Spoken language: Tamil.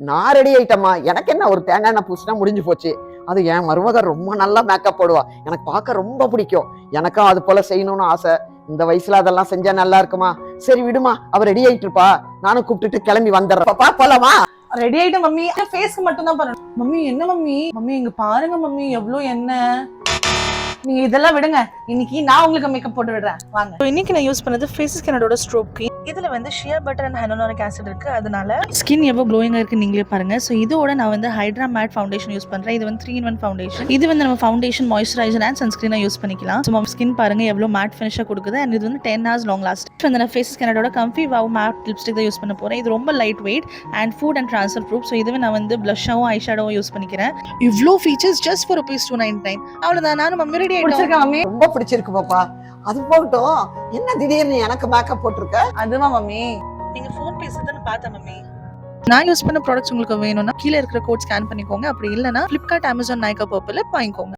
நான் ரெடி ஆயிட்டம்மா எனக்கு என்ன ஒரு தேங்காய் எண்ணெய் பூசினா முடிஞ்சு போச்சு. அது என் மருமக ரொம்ப நல்லா மேக்கப் போடுவா. எனக்கு பார்க்க ரொம்ப பிடிக்கும். எனக்கும் அது போல செய்யணும்னு ஆசை. இந்த வயசுல அதெல்லாம் செஞ்சா நல்லா இருக்குமா? சரி விடுமா. அவ ரெடி ஆயிட்டு இருப்பா. நானும் கூப்பிட்டுட்டு கிளம்பி வந்துடுறப்பா பாப்பா போலாமா? ரெடி ஆயிட்டு மம்மி. ஃபேஸ்க்கு மட்டும் தான் பண்ணணும் மம்மி என்ன மம்மி? மம்மி இங்க பாருங்க மம்மி. எவ்வளவு என்ன நீங்க இதெல்லாம் விடுங்க. இன்னைக்கு நான் உங்களுக்கு மேக்கப் போட்டு விடுறேன். வாங்க. இன்னைக்கு நான் யூஸ் பண்ணது ஃபேஸ் ஸ்கினோட ஸ்ட்ரோப் க்ரீம் இதுல வந்து shea butter and hyaluronic acid இருக்கு. அதனால ஸ்கின் எவ்வளோ க்ளோயிங்காக இருக்கு நீங்களே பாருங்க. ஸோ இதோட நான் வந்து ஹைட்ரா மேட் ஃபவுண்டேஷன் யூஸ் பண்றேன். இது வந்து த்ரீ இன் ஒன் ஃபவுண்டேஷன் இது வந்து நம்ம ஃபவுண்டேஷன் மாய்ஸ்சரைசர் அண்ட் சன்ஸ்கிரீனாக யூஸ் பண்ணிக்கலாம். ஸோ ஸ்கின் பாருங்க எவ்வளோ மேட் ஃபினிஷாக கொடுக்குது. அண்ட் இது வந்து டென் ஹவர்ஸ் லாங் லாஸ்ட் வந்து நான் ஃபேஸ் ஸ்கினோட கம்ஃபி வாவ் மேட் லிப்ஸ்டிக் தான் யூஸ் பண்ண போறேன். இது ரொம்ப light weight and food and transfer proof so இதுவே நான் வந்து ப்ளஷாவும் ஐ ஷேடோவும் யூஸ் பண்ணிக்கிறேன். இவ்வளோ features just for rupees two nine time அவ்வளோதான் நானும் மம்மி ரெடி மம்மி. ரொம்ப பிடிச்சிருக்கு பாப்பா. அது போகட்டும் என்ன திடீர்னு எனக்கு மேக்கப் போட்டிருக்க? அதுவா மம்மி. நீங்க ஃபோன் பேசுறதுன்னு பார்த்தேன் மம்மி. நான் யூஸ் பண்ண ப்ராடக்ட்ஸ் உங்களுக்கு வேணும்னா கீழே இருக்கிற கோட் ஸ்கேன் பண்ணிக்கோங்க. அப்படி இல்லைன்னா ஃப்ளிப்கார்ட் அமேசான் நைக்கா பர்பிள் வாங்கிக்கோங்க.